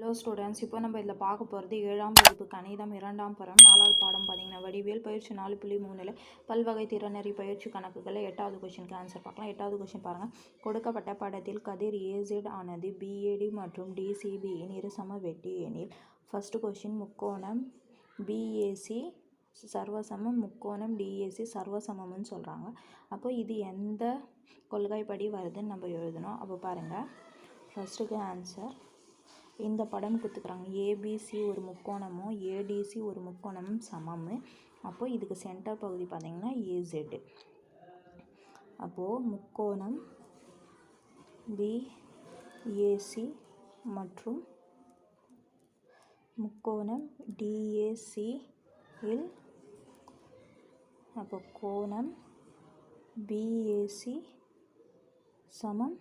Hello students இப்போ நம்ம இதில் பார்க்க போகிறது ஏழாம் வகுப்பு கணிதம் இரண்டாம் படம் நாலாவது பாடம் பார்த்தீங்கன்னா வடிவியல் பயிற்சி நாலு புள்ளி மூணில் பல்வகை திறனறி பயிற்சி கணக்குகளை எட்டாவது கொஷினுக்கு ஆன்சர் பார்க்கலாம். எட்டாவது கொஷின் பாருங்கள். கொடுக்கப்பட்ட படத்தில் கதிர் ஏசெட் ஆனது பிஏடி மற்றும் டிசிபியின் இருசம வெட்டி எனில் ஃபஸ்ட்டு கொஷின் முக்கோணம் பிஏசி சர்வசமம் முக்கோணம் டிஏசி சர்வசமம்னு சொல்கிறாங்க. அப்போ இது எந்த கொள்கைப்படி வருதுன்னு நம்ம எழுதணும். அப்போ பாருங்கள். ஃபஸ்ட்டுக்கு ஆன்சர் இந்த படம் கொடுத்துக்குறாங்க. ஏபிசி ஒரு முக்கோணமும் ஏடிசி ஒரு முக்கோணமும் சமம் அப்போது இதுக்கு சென்டர் பகுதி பார்த்திங்கன்னா ஏசெட்டு அப்போது முக்கோணம் பிஏசி மற்றும் முக்கோணம் டிஏசியில் அப்போ கோணம் பிஏசி சமம்.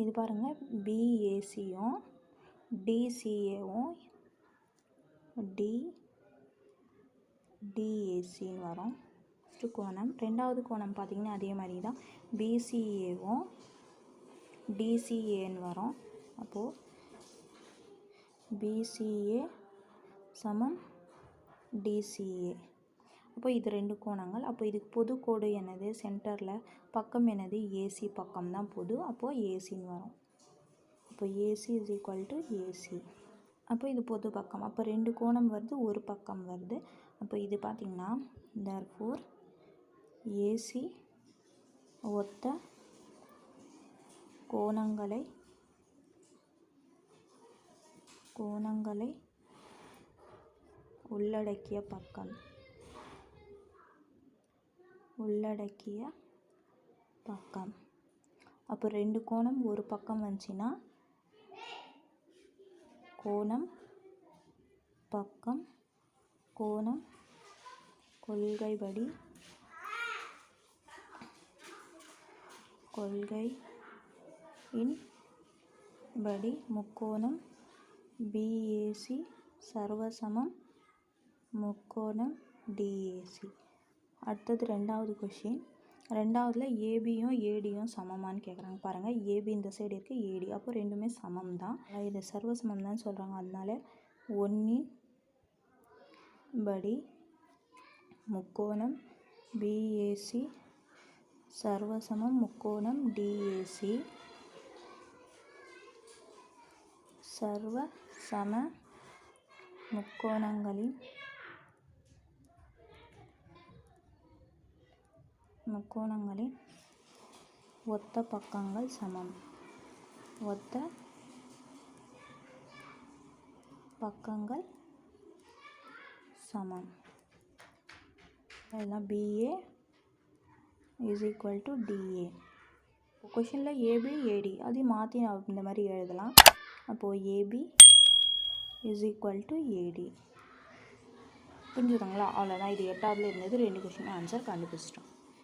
இது பாருங்கள் பிஏசியும் டிசிஏவும் டி டிஏசின்னு வரும். ஃபஸ்ட்டு கோணம். ரெண்டாவது கோணம் பார்த்திங்கன்னா அதே மாதிரி தான் பிசிஏவும் டிசிஏன்னு வரும். அப்போது பிசிஏ சமம் டிசிஏ அப்போ இது ரெண்டு கோணங்கள். அப்போ இதுக்கு பொது கோடு என்னது சென்டரில் பக்கம் என்னது? ஏசி பக்கம் தான் பொது. அப்போது ஏசின்னு வரும். அப்போ AC is equal to AC அப்போ இது பொது பக்கம். அப்போ ரெண்டு கோணம் வருது ஒரு பக்கம் வருது. அப்போ இது பார்த்திங்கன்னா தேர் ஃபோர் ஏசி ஒத்த கோணங்களை கோணங்களை உள்ளடக்கிய பக்கம். உள்ளடக்கிய பக்கம். அப்போ ரெண்டு கோணம் ஒரு பக்கம் வந்துச்சுன்னா கோணம் பக்கம் கோணம் கொள்கைப்படி கொள்கை இன் படி முக்கோணம் பிஏசி சர்வசமம் முக்கோணம் டிஏசி அடுத்தது ரெண்டாவது கொஷின் ரெண்டாவதில் ஏபியும் ஏடியும் சமமானு கேட்குறாங்க பாருங்கள் ஏபி இந்த சைடு இருக்குது ஏடி அப்போ ரெண்டுமே சமம் தான் இது சர்வசமம் தான் சொல்கிறாங்க அதனால ஒன்றின் படி முக்கோணம் பிஏசி சர்வசமம் முக்கோணம் டிஏசி சர்வ சம முக்கோணங்களின் முக்கோணங்களின் ஒத்த பக்கங்கள் சமம். ஒத்த பக்கங்கள் சமம். அதெல்லாம் BA is equal to DA கொஷினில் ஏபி ஏடி அதையும் மாற்றி நான் இந்த மாதிரி எழுதலாம். அப்போது AB is equal to AD புரிஞ்சுதுங்களா? அவ்வளோதான் இது எட்டாவதுல இருந்தது. ரெண்டு கொஷின் ஆன்சர் கண்டுபிடிச்சிட்டோம்.